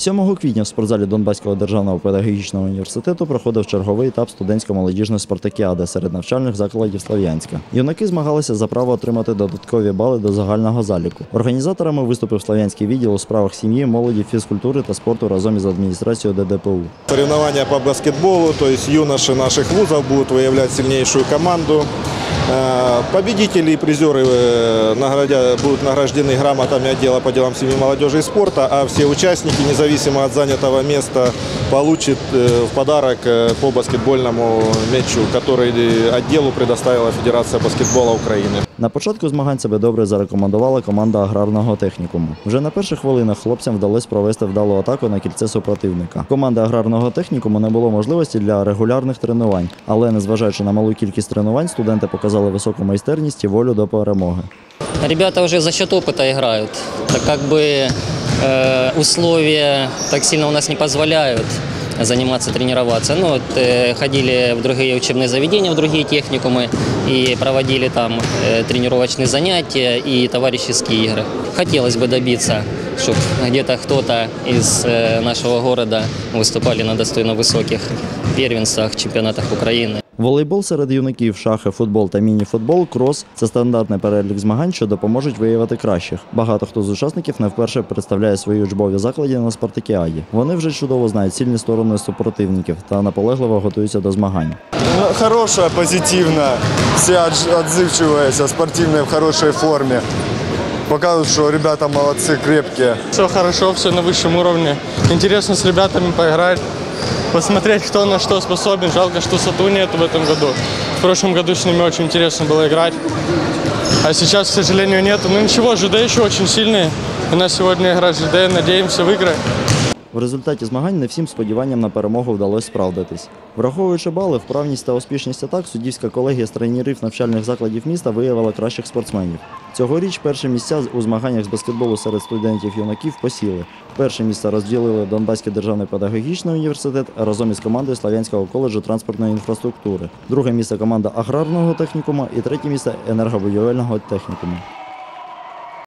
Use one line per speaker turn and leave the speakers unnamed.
7 квітня в спортзалі Донбаського державного педагогічного університету проходив черговий етап студентсько-молодіжної спартакіади серед навчальних закладів Слов'янська. Юнаки змагалися за право отримати додаткові бали до загального заліку. Організаторами виступив Слов'янський відділ у справах сім'ї, молоді, фізкультури та спорту разом із адміністрацією ДДПУ.
Соревнования по баскетболу, то есть юноши наших вузов будут выявлять сильнейшую команду. Э, Победители и призеры э, наградя- будут награждены грамотами отдела по делам семьи, молодежи и спорта, а все участники, независимо от занятого места, получат э, в подарок э, по баскетбольному мячу, который э, отделу предоставила Федерация баскетбола Украины.
На початку змагань себе добре зарекомендувала команда аграрного технікуму. Вже на перших хвилинах хлопцям вдалося провести вдалу атаку на кільце супротивника. Команда аграрного технікуму не було можливості для регулярних тренувань, але незважаючи на малу кількість тренувань, студенти показали високу майстерність і волю до перемоги.
Ребята уже за счет опыта играют. Так как бы э, условия так сильно у нас не позволяют заниматься, тренироваться. Ну, вот, э, ходили в другие учебные заведения, в другие техникумы и проводили там э, тренировочные занятия и товарищеские игры. Хотелось бы добиться, чтобы где-то кто-то из э, нашего города выступали на достойно высоких первенствах, чемпионатах Украины.
Волейбол серед юнаків, шахи, футбол та міні-футбол, крос це стандартний перелік змагань, що допоможуть виявити кращих. Багато хто з учасників не вперше представляє свої учбові заклади на спартакіаді. Вони вже чудово знають сильні сторони супротивників та наполегливо готуються до змагань.
Ну, Хорошая, позитивная, все отж- отзывчивые, спортивные, в хорошей форме. Показывают, что ребята молодцы, крепкие.
Все хорошо, все на высшем уровне. Интересно с ребятами поиграть, Посмотреть, кто на что способен. Жалко, что Сату нету в этом году. В прошлом году с ними очень интересно было играть. А сейчас, к сожалению, нету. Ну ничего, ЖД еще очень сильные. У нас сегодня игра ЖД, надеемся выиграть.
В результаті змагань не всім сподіванням на перемогу вдалося справдитись. Враховуючи бали, вправність та успішність атак, суддівська колегія з тренерів навчальних закладів міста виявила кращих спортсменів. Цьогоріч перші місця у змаганнях з баскетболу серед студентів-юнаків посіли. Перше місце розділили Донбаський державний педагогічний університет разом із командою Славянського коледжу транспортної інфраструктури. Друге місце команда аграрного технікуму і третє місце енергобудівельного технікуму.